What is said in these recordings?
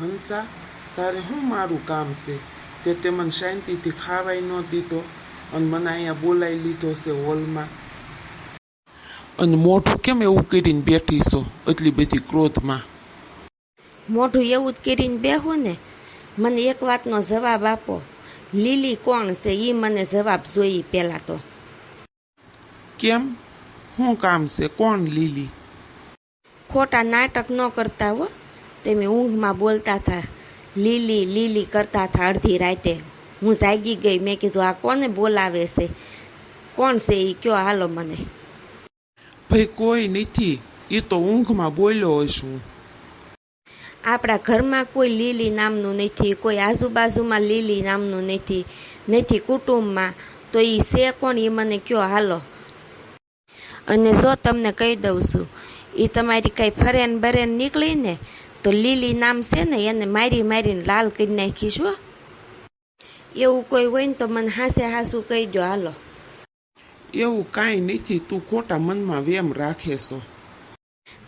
હંસા તારે શું મારું કામ છે? તે તે મને શાંતિથી ખાવાય ન દીધો અને મને અહીંયા બોલાવી લીધો છે હોલમાં. અને મોઢું કેમ એવું કરીને બેઠી છો એટલી બધી ક્રોધમાં? મોઢું એવું જ કરીને બેહું ને મને એક વાતનો જવાબ આપો. લીલી કોણ છે? એ મને જવાબ જોઈએ પહેલાં તો. કેમ? શું કામ છે? કોણ લીલી? ખોટા નાટક ન કરતા હો. તમે ઊંઘમાં બોલતા હતા લીલી લીલી કરતા હતા અડધી રાતે. હું જાગી ગઈ. મેં કીધું આ કોને બોલાવે છે? કોણ છે એ કયો હાલો મને. ભાઈ કોઈ નથી. એ તો ઊંઘમાં બોલ્યો હશું આપણા ઘરમાં કોઈ લીલી નામનું નથી. કોઈ આજુબાજુમાં લીલી નામનું નથી. નથી કુટુંબમાં. તો એ છે કોણ? એ મને કયો હાલો. અને જો તમને કહી દઉં છું એ તમારી કંઈ ફરેન બરેન નીકળી ને તો લીલી નામ છે ને એને મારી મારીને લાલ કરી નાખીશ હો. એવું કોઈ હોય ને તો મને હાસે હાસું કહી દો હાલો. એવું કાંઈ નથી તું ખોટા મનમાં વેમ રાખે છો.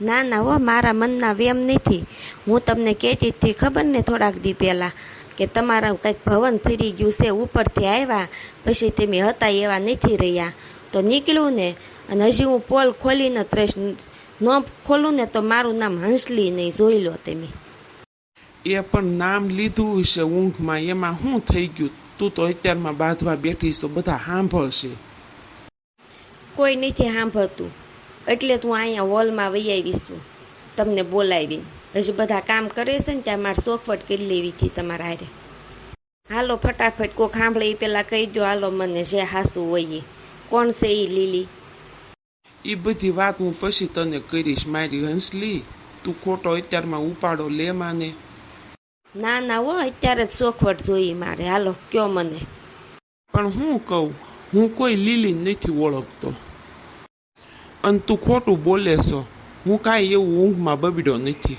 ના ના હો મારા મનના વેમ નથી. હું તમને કહેતી હતી ખબર ને થોડાક દી પહેલાં કે તમારા કંઈક ભવન ફરી ગયું છે ઉપરથી આવ્યા પછી તમે હતા એવા નથી રહ્યા. તો નીકળ્યું ને અને હજી હું પોલ ખોલીને રહીશ ન ખોલું ને તો મારું નામ હંસલી નહીં જોઈ લો તમે એ પણ નામ લીધું હશે ઊંઘમાં એમાં શું થઈ ગયું તું તો અત્યારમાં બાંધવા બેઠીશ તો બધા સાંભળશે કોઈ નથી સાંભળતું એટલે તું અહીંયા હોલમાં વહી આવીશું તમને બોલાવી હજી બધા કામ કરે છે ને ત્યાં મારે ચોખવટ કરી લેવી હતી તમારા હારે હાલો ફટાફટ કોક સાંભળે એ પહેલાં કહી દો હાલો મને જે હાસું હોય એ કોણ છે એ લીલી એ બધી વાત હું પછી તને કરીશ મારી હંસલી. તું ખોટો અત્યારમાં ઉપાડો લે માને. ના ના હો અત્યારે જ સોખવટ જોઈએ મારે. હાલો કયો મને. પણ હું કહું હું કોઈ લીલી નથી ઓળખતો. અને તું ખોટું બોલે છો. હું કાંઈ એવું ઊંઘમાં બબડ્યો નથી.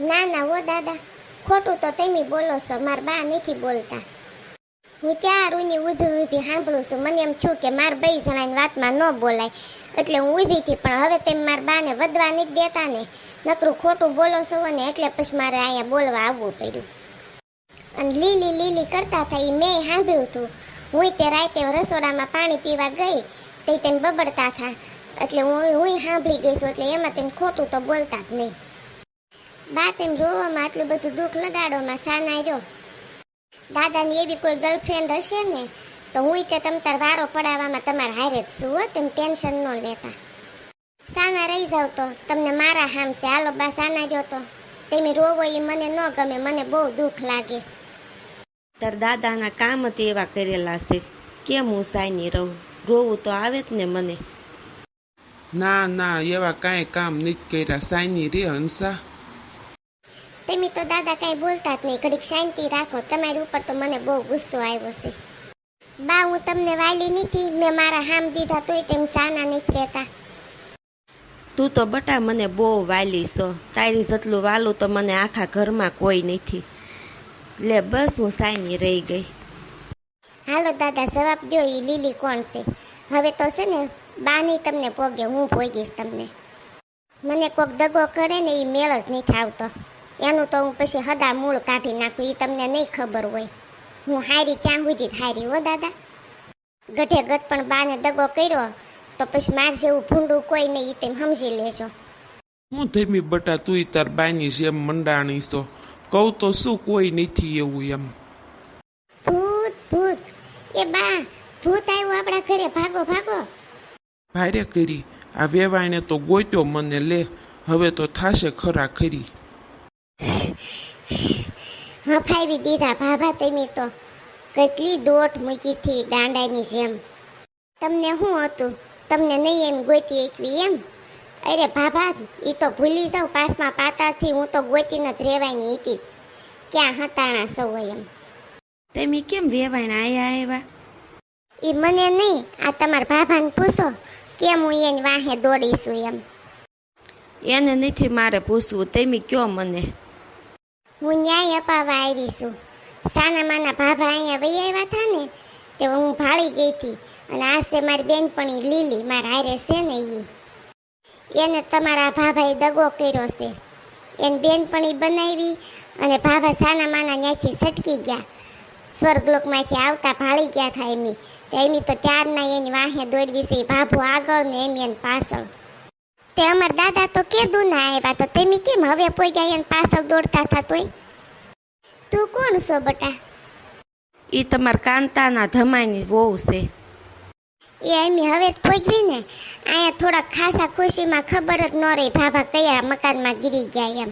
ના ના હો દાદા. ખોટું તો તમે બોલો છો. મારા બા નથી બોલતા. હું ક્યાં રૂની ઊભી ઊભી સાંભળું છું? મને એમ થયું કે માર બે જણાની વાતમાં ન બોલાય. એટલે હું ઊભી હતી, પણ હવે તેમ મારા બાને વધવા નહીં દેતા ને. નકરું ખોટું બોલો છો ને એટલે પછી મારે અહીંયા બોલવા આવવું પડ્યું. અને લીલી લીલી કરતા હતા એ મેં સાંભળ્યું હતું. હું તે રાતે રસોડામાં પાણી પીવા ગઈ, તે તેમ બબડતા હતા. એટલે હું હું સાંભળી ગઈ છું, એટલે એમાં તેમ ખોટું તો બોલતા જ નહીં. બા તેમ રોવામાં આટલું બધું દુઃખ લગાડોમાં સાના રહ્યો. દાદાની એવી કોઈ ગર્લફ્રેન્ડ હશે ને તો હું તે તમ તાર વારો પડાવવામાં તમારે હારે જ છું હો તેમ ટેન્શન ન લેતા. સાના રહી જાવ તો તમને મારા હામ છે હાલો બા સાના જો તો. તમે રોવો એ મને ન ગમે મને બહુ દુઃખ લાગે. તાર દાદાના કામ જ એવા કરેલા છે. કેમ હું સાયની રહું? રોવું તો આવે જ ને મને. ના ના એવા કાંઈ કામ નહીં કર્યા. સાયની રે હંસા. તમે તો દાદા કાંઈ બોલતા જ નહીં. ઘડીક શાંતિ રાખો. તમારી ઉપર તો મને બહુ ગુસ્સો આવ્યો છે. બા હું તમને વાલી નથી. મેં મારા હામ દીધા તોય તેમ સાના નથી રહેતા. તું તો બટા મને બહુ વાલી છો. તારી જેટલું વાલું તો મને આખા ઘરમાં કોઈ નથી. લે બસ હું સાયની રહી ગઈ. હાલો દાદા જવાબ દો એ લીલી કોણ છે? હવે તો છે ને બાની તમને પોગે હું પોગીશ તમને. મને કોક દગો કરે ને એ મેળ જ નહીં થાવતો એનું તો હું પછી હદા મૂળ કાઢી નાખું એ તમને નહીં ખબર હોય. હું હારી ક્યાં સુધી હારી હો દાદા. ગઢે ગઢ પણ બાને દગો કર્યો તો પછી માર જેવું ભૂંડું કોઈ નહીં તેમ સમજી લેજો. હું ધીમી બટા તું તાર બાયની જેમ મંડાણી છો કહું તો શું કોઈ નથી એવું એમ. ભૂત ભૂત. એ બા ભૂત આવ્યું આપણા ઘરે ભાગો ભાગો. ભારે કરી. આ વેવાણે તો ગોત્યો મને લે. હવે તો થાશે ખરા ખરી. હફાવી દીધા. ભાભા તમે તો કેટલી દોટ મૂકી હતી ગાંડાની જેમ. તમને શું હતું? તમને નહીં એમ ગોતી એકવી એમ? અરે ભાભા એ તો ભૂલી જાઉં. પાસમાં પાતાથી હું તો ગોતીને જ રહેવાની હતી. ક્યાં હતાણા સૌ એમ? તમે કેમ વેવાણ આયા આવ્યા એ મને નહીં આ તમારા ભાભાને પૂછો કેમ હું એની વાહે દોડીશું એમ? એને નથી મારે પૂછવું. તમે કયો મને? હું ન્યાય અપાવવા આવી છું. સાના માના ભાભા અહીંયા વહી આવ્યા હતા ને, તે હું ભાળી ગઈ હતી. અને આ છે મારી બેનપણી લીલી, મારા હારે છે ને એ એને તમારા ભાભાએ દગો કર્યો છે. એને બેનપણી બનાવી અને ભાભા સાના માના ત્યાંથી સટકી ગયા. સ્વર્ગલોકમાંથી આવતા ભાળી ગયા હતા એમી. તો એમી તો ત્યારના એની વાહે દોડવી છે ભાભો આગળ ને એમ એને પાછળ. તે અમાર દાદા તો કીધું ના આવ્યા તો તેમી કેમ હવે પોઈ ગયા અને પાછળ દોડતા હતા તોય? તું કોણ છો બટા? એ તમારા કાંતાના ધમાઈની વહુ છે. એ એમી હવે પોગવી ને? અહીંયા થોડા ખાસા ખુશીમાં ખબર જ ન રહી ભાભા કયા મકાનમાં ગીરી ગયા એમ.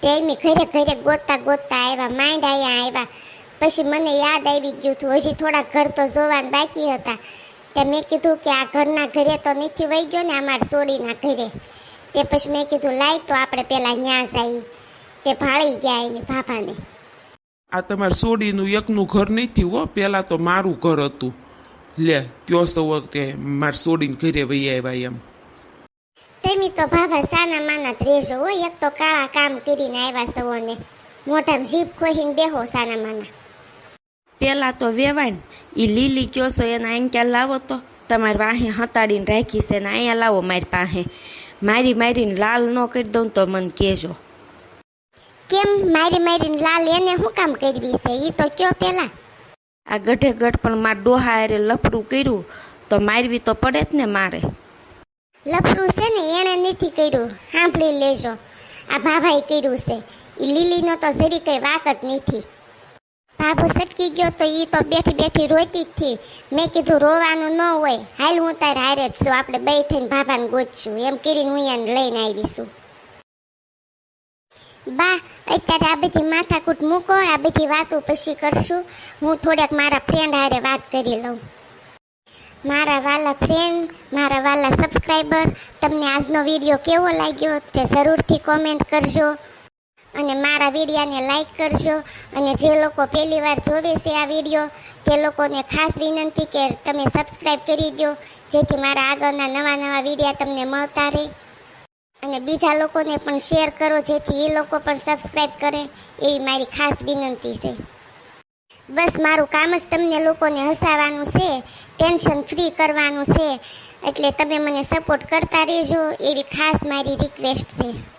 તે એમી ઘરે ઘરે ગોતતા ગોતતા આવ્યા માંડ આવ્યા આવ્યા. પછી મને યાદ આવી ગયું હતું હજી થોડા ઘર તો જોવાના બાકી હતા. તે મેં કીધું કે આ ઘરના ઘરે તો નથી વહી ગયો ને અમારા સોડીના ઘરે. તે પછી મેં કીધું લાય તો આપણે પહેલાં ન્યા જઈએ તે ભાળી ગયા એની ભાભાને. આ તમારે સોડીનું એકનું ઘર નથી હો પહેલાં તો મારું ઘર હતું. લે કયો સૌ વખતે મારે સોડીને ઘરે વહી આવ્યા એમ. તમે તો ભાભા સાના માના જ રહેજો હો એક તો કાળા કામ કરીને આવ્યા સૌને મોઢામાં જીભ ખોહીને બેહો સાના માના. પેલા તો વેવાણ એ લીલી કયો છો એના અહીં ક્યાં લાવો તો? તમારી વાહે હતાડીને રાખી છે ને અહીંયા લાવો મારી પાસે. મારી મારીને લાલ ન કરી દઉં તો મને કહેજો. કેમ? મારી મારીને લાલ એને શું કામ કરવી છે? એ તો કયો પેલા? આ ગઢે ગઢ પણ માર ડોહા અરે લફડું કર્યું. તો મારવી તો પડે જ ને મારે. લફરું છે ને એણે નથી કર્યું. સાંભળી લેજો. આ ભાભાએ કર્યું છે. એ લીલીનો તો જરી કંઈ વાક જ નથી. ભાભો સટકી ગયો તો એ તો બેઠી બેઠી રોતી જ થી. મેં કીધું, રોવાનું ન હોય. હાલ હું તારે હારે જ છું. આપણે બે થઈને ભાભાને ગોતશું. એમ કરીને હું એને લઈને આવીશું બા, અત્યારે આ બધી માથાકૂટ મૂકો. આ બધી વાતો પછી કરશું. હું થોડાક મારા ફ્રેન્ડ હારે વાત કરી લઉં. મારા વાલા ફ્રેન્ડ મારા વાલા સબસ્ક્રાઈબર તમને આજનો વીડિયો કેવો લાગ્યો તે જરૂરથી કોમેન્ટ કરજો. અને મારા વિડીયાને લાઈક કરજો. અને જે લોકો પહેલી વાર જોવે છે આ વીડિયો, તે લોકોને ખાસ વિનંતી કે તમે સબસ્ક્રાઈબ કરી દો, જેથી મારા આગળના નવા નવા વિડીયા તમને મળતા રહે. અને બીજા લોકોને પણ શેર કરો, જેથી એ લોકો પણ સબસ્ક્રાઈબ કરે, એવી મારી ખાસ વિનંતી છે. બસ, મારું કામ જ તમને લોકોને હસાવવાનું છે ટેન્શન ફ્રી કરવાનું છે, એટલે તમે મને સપોર્ટ કરતા રહેજો, એવી ખાસ મારી રિક્વેસ્ટ છે.